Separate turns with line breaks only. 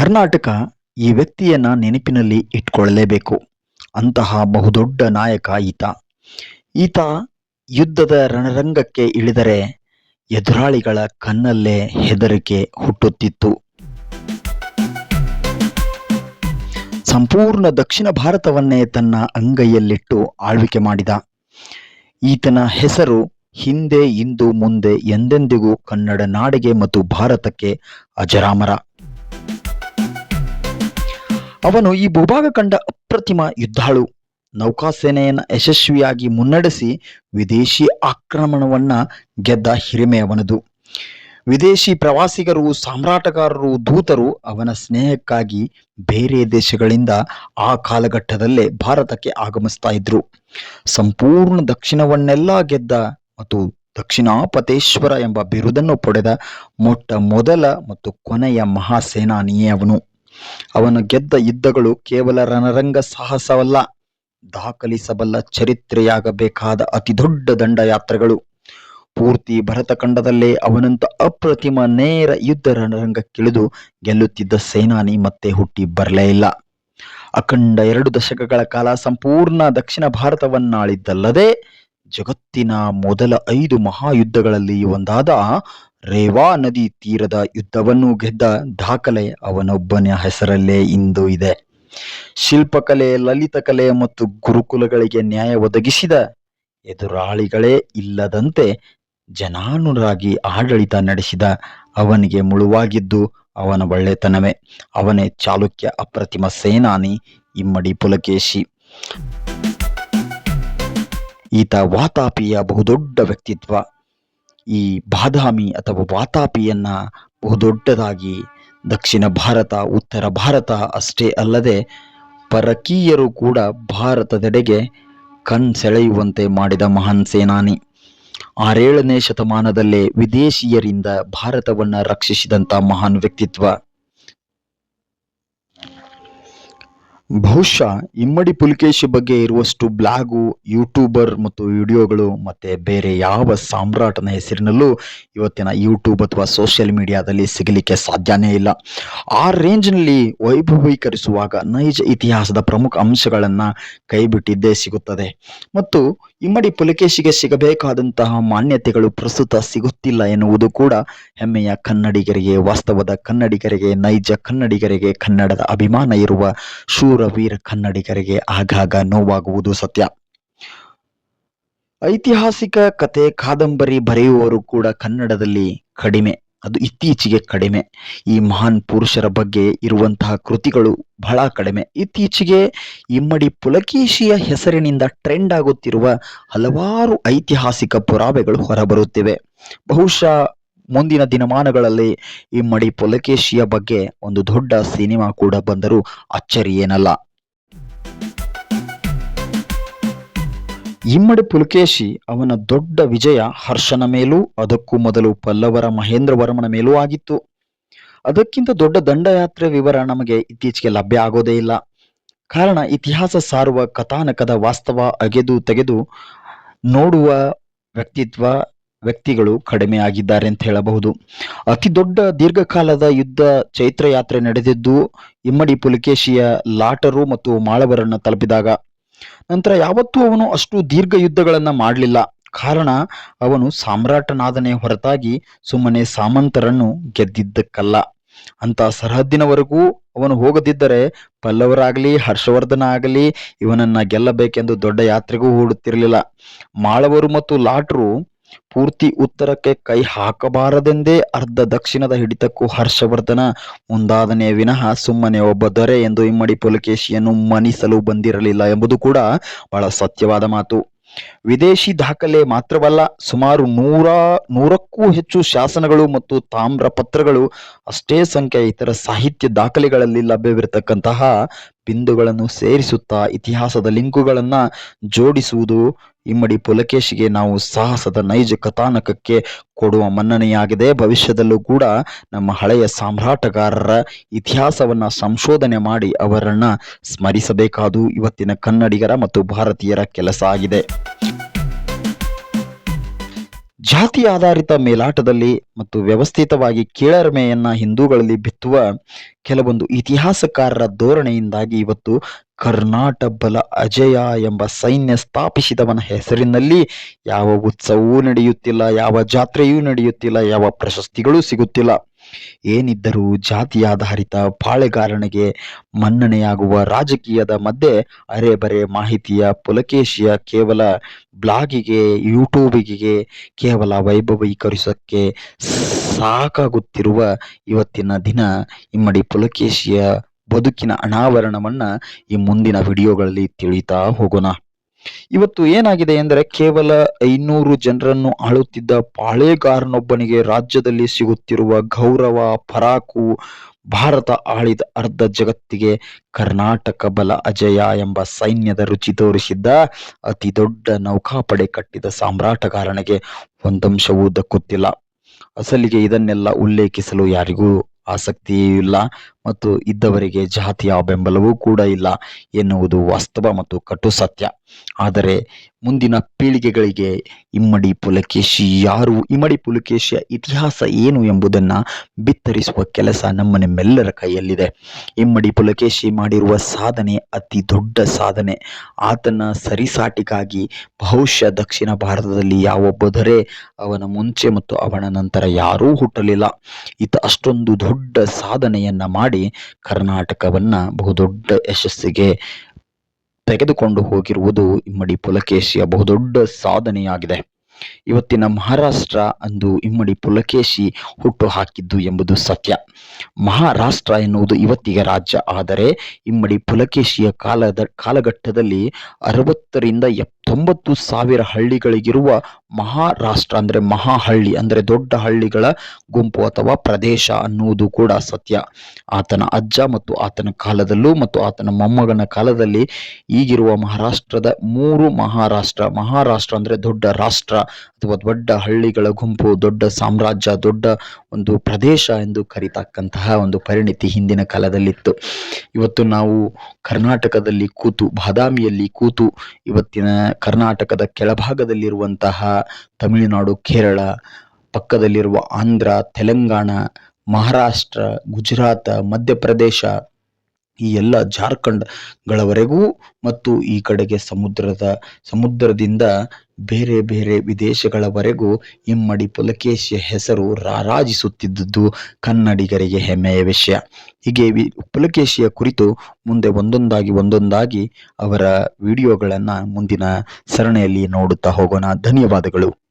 ಕರ್ನಾಟಕ ಈ ವ್ಯಕ್ತಿಯನ್ನ ನೆನಪಿನಲ್ಲಿ ಇಟ್ಕೊಳ್ಳಲೇಬೇಕು ಅಂತಹ ಬಹುದೊಡ್ಡ ನಾಯಕ ಈತ. ಈತ ಯುದ್ಧದ ರಣರಂಗಕ್ಕೆ ಇಳಿದರೆ ಎದುರಾಳಿಗಳ ಕಣ್ಣಲ್ಲೇ ಹೆದರಿಕೆ ಹುಟ್ಟುತ್ತಿತ್ತು. ಸಂಪೂರ್ಣ ದಕ್ಷಿಣ ಭಾರತವನ್ನೇ ತನ್ನ ಅಂಗೈಯಲ್ಲಿಟ್ಟು ಆಳ್ವಿಕೆ ಮಾಡಿದ. ಈತನ ಹೆಸರು ಹಿಂದೆ ಇಂದು ಮುಂದೆ ಎಂದೆಂದಿಗೂ ಕನ್ನಡ ನಾಡಿಗೆ ಮತ್ತು ಭಾರತಕ್ಕೆ ಅಜರಾಮರ. ಅವನು ಈ ಭೂಭಾಗ ಕಂಡ ಅಪ್ರತಿಮ ಯುದ್ಧಾಳು. ನೌಕಾಸೇನೆಯನ್ನು ಯಶಸ್ವಿಯಾಗಿ ಮುನ್ನಡೆಸಿ ವಿದೇಶಿ ಆಕ್ರಮಣವನ್ನ ಗೆದ್ದ ಹಿರಿಮೆ ಅವನದು. ವಿದೇಶಿ ಪ್ರವಾಸಿಗರು, ಸಾಮ್ರಾಟಗಾರರು, ದೂತರು ಅವನ ಸ್ನೇಹಕ್ಕಾಗಿ ಬೇರೆ ದೇಶಗಳಿಂದ ಆ ಕಾಲಘಟ್ಟದಲ್ಲೇ ಭಾರತಕ್ಕೆ ಆಗಮಿಸ್ತಾ ಇದ್ರು. ಸಂಪೂರ್ಣ ದಕ್ಷಿಣವನ್ನೆಲ್ಲ ಗೆದ್ದ ಮತ್ತು ದಕ್ಷಿಣಾಪತೇಶ್ವರ ಎಂಬ ಬಿರುದನ್ನು ಪಡೆದ ಮೊಟ್ಟ ಮೊದಲ ಮತ್ತು ಕೊನೆಯ ಮಹಾಸೇನಾನಿಯೇ ಅವನು. ಅವನು ಗೆದ್ದ ಯುದ್ಧಗಳು ಕೇವಲ ರಣರಂಗ ಸಾಹಸವಲ್ಲ, ದಾಖಲಿಸಬಲ್ಲ ಚರಿತ್ರೆಯಾಗಬೇಕಾದ ಅತಿದೊಡ್ಡ ದಂಡಯಾತ್ರೆಗಳು. ಪೂರ್ತಿ ಭರತಖಂಡದಲ್ಲೇ ಅವನಂತ ಅಪ್ರತಿಮ ನೇರ ಯುದ್ಧ ರಣರಂಗಕ್ಕಿಳಿದು ಗೆಲ್ಲುತ್ತಿದ್ದ ಸೇನಾನಿ ಮತ್ತೆ ಹುಟ್ಟಿ ಬರಲೇ ಇಲ್ಲ. ಅಖಂಡ ಎರಡು ದಶಕಗಳ ಕಾಲ ಸಂಪೂರ್ಣ ದಕ್ಷಿಣ ಭಾರತವನ್ನಾಳಿದ್ದಲ್ಲದೆ ಜಗತ್ತಿನ ಮೊದಲ ಐದು ಮಹಾಯುದ್ಧಗಳಲ್ಲಿ ಒಂದಾದ ರೇವಾ ನದಿ ತೀರದ ಯುದ್ಧವನ್ನು ಗೆದ್ದ ದಾಖಲೆ ಅವನೊಬ್ಬನ ಹೆಸರಲ್ಲೇ ಇಂದು ಇದೆ. ಶಿಲ್ಪಕಲೆ, ಲಲಿತಕಲೆ ಮತ್ತು ಗುರುಕುಲಗಳಿಗೆ ನ್ಯಾಯ ಒದಗಿಸಿದ ಎದುರಾಳಿಗಳೇ ಇಲ್ಲದಂತೆ ಜನಾನುರಾಗಿ ಆಡಳಿತ ನಡೆಸಿದ ಅವನಿಗೆ ಮುಳುವಾಗಿದ್ದು ಅವನ ಒಳ್ಳೆತನವೇ. ಅವನೇ ಚಾಲುಕ್ಯ, ಅಪ್ರತಿಮ ಸೇನಾನಿ ಇಮ್ಮಡಿ ಪುಲಕೇಶಿ. ಈತ ವಾತಾಪಿಯ ಬಹುದೊಡ್ಡ ವ್ಯಕ್ತಿತ್ವ. ಈ ಬಾದಾಮಿ ಅಥವಾ ವಾತಾಪಿಯನ್ನ ಬಹುದೊಡ್ಡದಾಗಿ ದಕ್ಷಿಣ ಭಾರತ, ಉತ್ತರ ಭಾರತ ಅಷ್ಟೇ ಅಲ್ಲದೆ ಪರಕೀಯರು ಕೂಡ ಭಾರತದೆಡೆಗೆ ಕಣ್ಸೆಳೆಯುವಂತೆ ಮಾಡಿದ ಮಹಾನ್ ಸೇನಾನಿ. ಆರೇಳನೇ ಶತಮಾನದಲ್ಲೇ ವಿದೇಶಿಯರಿಂದ ಭಾರತವನ್ನು ರಕ್ಷಿಸಿದಂತ ಮಹಾನ್ ವ್ಯಕ್ತಿತ್ವ. ಬಹುಶಃ ಇಮ್ಮಡಿ ಪುಲಿಕೇಶಿ ಬಗ್ಗೆ ಇರುವಷ್ಟು ಬ್ಲಾಗು, ಯೂಟ್ಯೂಬರ್ ಮತ್ತು ವಿಡಿಯೋಗಳು ಮತ್ತೆ ಬೇರೆ ಯಾವ ಸಾಮ್ರಾಟನ ಹೆಸರಿನಲ್ಲೂ ಇವತ್ತಿನ ಯೂಟ್ಯೂಬ್ ಅಥವಾ ಸೋಷಿಯಲ್ ಮೀಡಿಯಾದಲ್ಲಿ ಸಿಗಲಿಕ್ಕೆ ಸಾಧ್ಯನೇ ಇಲ್ಲ. ಆ ರೇಂಜ್ನಲ್ಲಿ ವೈಭವೀಕರಿಸುವಾಗ ನೈಜ ಇತಿಹಾಸದ ಪ್ರಮುಖ ಅಂಶಗಳನ್ನು ಕೈಬಿಟ್ಟಿದ್ದೇ ಸಿಗುತ್ತದೆ. ಮತ್ತು ಇಮ್ಮಡಿ ಪುಲಕೇಶಿಗೆ ಸಿಗಬೇಕಾದಂತಹ ಮಾನ್ಯತೆಗಳು ಪ್ರಸ್ತುತ ಸಿಗುತ್ತಿಲ್ಲ ಎನ್ನುವುದು ಕೂಡ ಹೆಮ್ಮೆಯ ಕನ್ನಡಿಗರಿಗೆ, ವಾಸ್ತವದ ಕನ್ನಡಿಗರಿಗೆ, ನೈಜ ಕನ್ನಡಿಗರಿಗೆ, ಕನ್ನಡದ ಅಭಿಮಾನ ಇರುವ ಶೂರವೀರ ಕನ್ನಡಿಗರಿಗೆ ಆಗಾಗ ನೋವಾಗುವುದು ಸತ್ಯ. ಐತಿಹಾಸಿಕ ಕತೆ ಕಾದಂಬರಿ ಬರೆಯುವವರು ಕೂಡ ಕನ್ನಡದಲ್ಲಿ ಕಡಿಮೆ. ಅದು ಇತ್ತೀಚೆಗೆ ಕಡಿಮೆ. ಈ ಮಹಾನ್ ಪುರುಷರ ಬಗ್ಗೆ ಇರುವಂತಹ ಕೃತಿಗಳು ಬಹಳ ಕಡಿಮೆ. ಇತ್ತೀಚೆಗೆ ಇಮ್ಮಡಿ ಪುಲಕೇಶಿಯ ಹೆಸರಿನಿಂದ ಟ್ರೆಂಡ್ ಆಗುತ್ತಿರುವ ಹಲವಾರು ಐತಿಹಾಸಿಕ ಪುರಾವೆಗಳು ಹೊರಬರುತ್ತಿವೆ. ಬಹುಶಃ ಮುಂದಿನ ದಿನಮಾನಗಳಲ್ಲಿ ಇಮ್ಮಡಿ ಪುಲಕೇಶಿಯ ಬಗ್ಗೆ ಒಂದು ದೊಡ್ಡ ಸಿನಿಮಾ ಕೂಡ ಬಂದರೂ ಅಚ್ಚರಿ ಇಮ್ಮಡಿ ಪುಲಕೇಶಿ ಅವನ ದೊಡ್ಡ ವಿಜಯ ಹರ್ಷನ ಮೇಲೂ, ಅದಕ್ಕೂ ಮೊದಲು ಪಲ್ಲವರ ಮಹೇಂದ್ರವರ್ಮನ ಮೇಲೂ ಆಗಿತ್ತು. ಅದಕ್ಕಿಂತ ದೊಡ್ಡ ದಂಡಯಾತ್ರೆ ವಿವರ ನಮಗೆ ಇತ್ತೀಚೆಗೆ ಲಭ್ಯ ಆಗೋದೇ ಇಲ್ಲ. ಕಾರಣ ಇತಿಹಾಸ ಸಾರುವ ಕಥಾನಕದ ವಾಸ್ತವ ಅಗೆದು ತೆಗೆದು ನೋಡುವ ವ್ಯಕ್ತಿತ್ವ ವ್ಯಕ್ತಿಗಳು ಕಡಿಮೆ ಆಗಿದ್ದಾರೆ ಅಂತ ಹೇಳಬಹುದು. ಅತಿ ದೊಡ್ಡ ದೀರ್ಘಕಾಲದ ಯುದ್ಧ ಚೈತ್ರ ಯಾತ್ರೆ ನಡೆದಿದ್ದು, ಇಮ್ಮಡಿ ಪುಲಕೇಶಿಯ ಲಾಟರು ಮತ್ತು ಮಾಳವರನ್ನ ತಲುಪಿದಾಗ ನಂತರ ಯಾವತ್ತೂ ಅವನು ಅಷ್ಟು ದೀರ್ಘ ಯುದ್ಧಗಳನ್ನು ಮಾಡಲಿಲ್ಲ. ಕಾರಣ ಅವನು ಸಾಮ್ರಾಟನಾದನೇ ಹೊರತಾಗಿ ಸುಮ್ಮನೆ ಸಾಮಂತರನ್ನು ಗೆದ್ದಿದ್ದಕ್ಕಲ್ಲ. ಅಂತ ಸರಹದ್ದಿನವರೆಗೂ ಅವನು ಹೋಗದಿದ್ದರೆ ಪಲ್ಲವರಾಗಲಿ ಹರ್ಷವರ್ಧನ ಆಗಲಿ ಇವನನ್ನ ಗೆಲ್ಲಬೇಕೆಂದು ದೊಡ್ಡ ಯಾತ್ರೆಗೂ ಹೂಡುತ್ತಿರಲಿಲ್ಲ. ಮಾಳವರು ಮತ್ತು ಲಾಟ್ರು ಪೂರ್ತಿ ಉತ್ತರಕ್ಕೆ ಕೈ ಹಾಕಬಾರದೆಂದೇ ಅರ್ಧ ದಕ್ಷಿಣದ ಹಿಡಿತಕ್ಕೂ ಹರ್ಷವರ್ಧನ ಮುಂದಾದನೇ ವಿನಃ ಸುಮ್ಮನೆ ಒಬ್ಬ ದೊರೆ ಎಂದು ಇಮ್ಮಡಿ ಪುಲಕೇಶಿಯನ್ನು ಮನಿಸಲು ಬಂದಿರಲಿಲ್ಲ ಎಂಬುದು ಕೂಡ ಬಹಳ ಸತ್ಯವಾದ ಮಾತು. ವಿದೇಶಿ ದಾಖಲೆ ಮಾತ್ರವಲ್ಲ, ಸುಮಾರು ನೂರ, ನೂರಕ್ಕೂ ಹೆಚ್ಚು ಶಾಸನಗಳು ಮತ್ತು ತಾಮ್ರ ಪತ್ರಗಳು ಅಷ್ಟೇ ಸಂಖ್ಯೆಯ ಇತರ ಸಾಹಿತ್ಯ ದಾಖಲೆಗಳಲ್ಲಿ ಲಭ್ಯವಿರತಕ್ಕಂತಹ ಬಿಂದುಗಳನ್ನು ಸೇರಿಸುತ್ತಾ ಇತಿಹಾಸದ ಲಿಂಕುಗಳನ್ನು ಜೋಡಿಸುವುದು ಇಮ್ಮಡಿ ಪುಲಕೇಶಿಗೆ ನಾವು ಸಾಹಸದ ನೈಜ ಕಥಾನಕಕ್ಕೆ ಕೊಡುವ ಮನ್ನಣೆಯಾಗಿದೆ. ಭವಿಷ್ಯದಲ್ಲೂ ಕೂಡ ನಮ್ಮ ಹಳೆಯ ಸಾಮ್ರಾಟಗಾರರ ಇತಿಹಾಸವನ್ನ ಸಂಶೋಧನೆ ಮಾಡಿ ಅವರನ್ನು ಸ್ಮರಿಸಬೇಕಾದು ಇವತ್ತಿನ ಕನ್ನಡಿಗರ ಮತ್ತು ಭಾರತೀಯರ ಕೆಲಸ ಆಗಿದೆ. ಜಾತಿ ಆಧಾರಿತ ಮೇಲಾಟದಲ್ಲಿ ಮತ್ತು ವ್ಯವಸ್ಥಿತವಾಗಿ ಕೀಳರಿಮೆಯನ್ನು ಹಿಂದೂಗಳಲ್ಲಿ ಬಿತ್ತುವ ಕೆಲವೊಂದು ಇತಿಹಾಸಕಾರರ ಧೋರಣೆಯಿಂದಾಗಿ ಇವತ್ತು ಕರ್ನಾಟ ಬಲ ಅಜಯ ಎಂಬ ಸೈನ್ಯ ಸ್ಥಾಪಿಸಿದವನ ಹೆಸರಿನಲ್ಲಿ ಯಾವ ಉತ್ಸವವೂ ನಡೆಯುತ್ತಿಲ್ಲ, ಯಾವ ಜಾತ್ರೆಯೂ ನಡೆಯುತ್ತಿಲ್ಲ, ಯಾವ ಪ್ರಶಸ್ತಿಗಳೂ ಸಿಗುತ್ತಿಲ್ಲ. ಏನಿದ್ದರೂ ಜಾತಿಯಾಧಾರಿತ ಪಾಳೆಗಾರನಿಗೆ ಮನ್ನಣೆಯಾಗುವ ರಾಜಕೀಯದ ಮಧ್ಯೆ ಅರೆ ಬರೆ ಮಾಹಿತಿಯ ಪುಲಕೇಶಿಯ ಕೇವಲ ಬ್ಲಾಗಿಗೆ, ಯೂಟ್ಯೂಬಿಗೆ ಕೇವಲ ವೈಭವೀಕರಿಸೋಕ್ಕೆ ಸಾಕಾಗುತ್ತಿರುವ ಇವತ್ತಿನ ದಿನ ಇಮ್ಮಡಿ ಪುಲಕೇಶಿಯ ಬದುಕಿನ ಅನಾವರಣವನ್ನ ಈ ಮುಂದಿನ ವಿಡಿಯೋಗಳಲ್ಲಿ ತಿಳಿತಾ ಹೋಗೋಣ. ಇವತ್ತು ಏನಾಗಿದೆ ಎಂದರೆ ಕೇವಲ ಐನೂರು ಜನರನ್ನು ಆಳುತ್ತಿದ್ದ ಪಾಳೇಗಾರನೊಬ್ಬನಿಗೆ ರಾಜ್ಯದಲ್ಲಿ ಸಿಗುತ್ತಿರುವ ಗೌರವ, ಪರಾಕು, ಭಾರತ ಆಳಿದ ಅರ್ಧ ಜಗತ್ತಿಗೆ ಕರ್ನಾಟಕ ಬಲ ಅಜಯ ಎಂಬ ಸೈನ್ಯದ ರುಚಿ ತೋರಿಸಿದ್ದ ಅತಿ ದೊಡ್ಡ ನೌಕಾಪಡೆ ಕಟ್ಟಿದ ಸಾಮ್ರಾಟಗಾರನಿಗೆ ಒಂದಂಶವೂ ದಕ್ಕುತ್ತಿಲ್ಲ. ಅಸಲಿಗೆ ಇದನ್ನೆಲ್ಲ ಉಲ್ಲೇಖಿಸಲು ಯಾರಿಗೂ ಆಸಕ್ತಿಯೂ ಇಲ್ಲ. ಮತ್ತು ಇದ್ದವರಿಗೆ ಜಾತಿಯ ಬೆಂಬಲವೂ ಕೂಡ ಇಲ್ಲ ಎನ್ನುವುದು ವಾಸ್ತವ ಮತ್ತು ಕಟು ಸತ್ಯ. ಆದರೆ ಮುಂದಿನ ಪೀಳಿಗೆಗಳಿಗೆ ಇಮ್ಮಡಿ ಪುಲಕೇಶಿ ಯಾರು? ಇಮ್ಮಡಿ ಪುಲಕೇಶಿಯ ಇತಿಹಾಸ ಏನು ಎಂಬುದನ್ನು ಬಿತ್ತರಿಸುವ ಕೆಲಸ ನಮ್ಮ ನಿಮ್ಮೆಲ್ಲರ ಕೈಯಲ್ಲಿದೆ. ಇಮ್ಮಡಿ ಪುಲಕೇಶಿ ಮಾಡಿರುವ ಸಾಧನೆ ಅತಿ ದೊಡ್ಡ ಸಾಧನೆ. ಆತನ ಸರಿಸಾಟಿಗಾಗಿ ಬಹುಶಃ ದಕ್ಷಿಣ ಭಾರತದಲ್ಲಿ ಯಾವೊಬ್ಬ ದೊರೆ ಅವನ ಮುಂಚೆ ಮತ್ತು ಅವನ ನಂತರ ಯಾರೂ ಹುಟ್ಟಲಿಲ್ಲ. ಈತ ಅಷ್ಟೊಂದು ದೊಡ್ಡ ಸಾಧನೆಯನ್ನ ಮಾಡಿ ಕರ್ನಾಟಕವನ್ನ ಬಹುದೊಡ್ಡ ಯಶಸ್ಸಿಗೆ ತೆಗೆದುಕೊಂಡು ಹೋಗಿರುವುದು ಇಮ್ಮಡಿ ಪುಲಕೇಶಿಯ ಬಹುದೊಡ್ಡ ಸಾಧನೆಯಾಗಿದೆ. ಇವತ್ತಿನ ಮಹಾರಾಷ್ಟ್ರ ಅಂದು ಇಮ್ಮಡಿ ಪುಲಕೇಶಿ ಹುಟ್ಟು ಹಾಕಿದ್ದು ಎಂಬುದು ಸತ್ಯ. ಮಹಾರಾಷ್ಟ್ರ ಎನ್ನುವುದು ಇವತ್ತಿಗೆ ರಾಜ್ಯ. ಆದರೆ ಇಮ್ಮಡಿ ಪುಲಕೇಶಿಯ ಕಾಲದ ಕಾಲಘಟ್ಟದಲ್ಲಿ ಅರವತ್ತರಿಂದ ಎಪ್ಪತ್ತೊಂಬತ್ತು ಸಾವಿರ ಹಳ್ಳಿಗಳಿಗಿರುವ ಮಹಾರಾಷ್ಟ್ರ ಅಂದರೆ ಮಹಾಹಳ್ಳಿ, ಅಂದರೆ ದೊಡ್ಡ ಹಳ್ಳಿಗಳ ಗುಂಪು ಅಥವಾ ಪ್ರದೇಶ ಅನ್ನುವುದು ಕೂಡ ಸತ್ಯ. ಆತನ ಅಜ್ಜ ಮತ್ತು ಆತನ ಕಾಲದಲ್ಲೂ ಮತ್ತು ಆತನ ಮೊಮ್ಮಗನ ಕಾಲದಲ್ಲಿ ಈಗಿರುವ ಮಹಾರಾಷ್ಟ್ರದ ಮೂರು ಮಹಾರಾಷ್ಟ್ರ. ಮಹಾರಾಷ್ಟ್ರ ಅಂದರೆ ದೊಡ್ಡ ರಾಷ್ಟ್ರ ಅಥವಾ ದೊಡ್ಡ ಹಳ್ಳಿಗಳ ಗುಂಪು, ದೊಡ್ಡ ಸಾಮ್ರಾಜ್ಯ, ದೊಡ್ಡ ಒಂದು ಪ್ರದೇಶ ಎಂದು ಕರಿತಕ್ಕಂತಹ ಒಂದು ಪರಿಣಿತಿ ಹಿಂದಿನ ಕಾಲದಲ್ಲಿತ್ತು. ಇವತ್ತು ನಾವು ಕರ್ನಾಟಕದಲ್ಲಿ ಕೂತು, ಬಾದಾಮಿಯಲ್ಲಿ ಕೂತು, ಇವತ್ತಿನ ಕರ್ನಾಟಕದ ಕೆಳಭಾಗದಲ್ಲಿರುವಂತಹ ತಮಿಳುನಾಡು, ಕೇರಳ, ಪಕ್ಕದಲ್ಲಿರುವ ಆಂಧ್ರ, ತೆಲಂಗಾಣ, ಮಹಾರಾಷ್ಟ್ರ, ಗುಜರಾತ್, ಮಧ್ಯಪ್ರದೇಶ, ಈ ಎಲ್ಲ ಜಾರ್ಖಂಡ್ಗಳವರೆಗೂ ಮತ್ತು ಈ ಕಡೆಗೆ ಸಮುದ್ರದ, ಸಮುದ್ರದಿಂದ ಬೇರೆ ಬೇರೆ ವಿದೇಶಗಳವರೆಗೂ ಇಮ್ಮಡಿ ಪುಲಕೇಶಿಯ ಹೆಸರು ರಾರಾಜಿಸುತ್ತಿದ್ದುದು ಕನ್ನಡಿಗರಿಗೆ ಹೆಮ್ಮೆಯ ವಿಷಯ. ಹೀಗೆ ವಿ, ಪುಲಕೇಶಿಯ ಕುರಿತು ಮುಂದೆ ಒಂದೊಂದಾಗಿ ಒಂದೊಂದಾಗಿ ಅವರ ವಿಡಿಯೋಗಳನ್ನು ಮುಂದಿನ ಸರಣಿಯಲ್ಲಿ ನೋಡುತ್ತಾ ಹೋಗೋಣ. ಧನ್ಯವಾದಗಳು.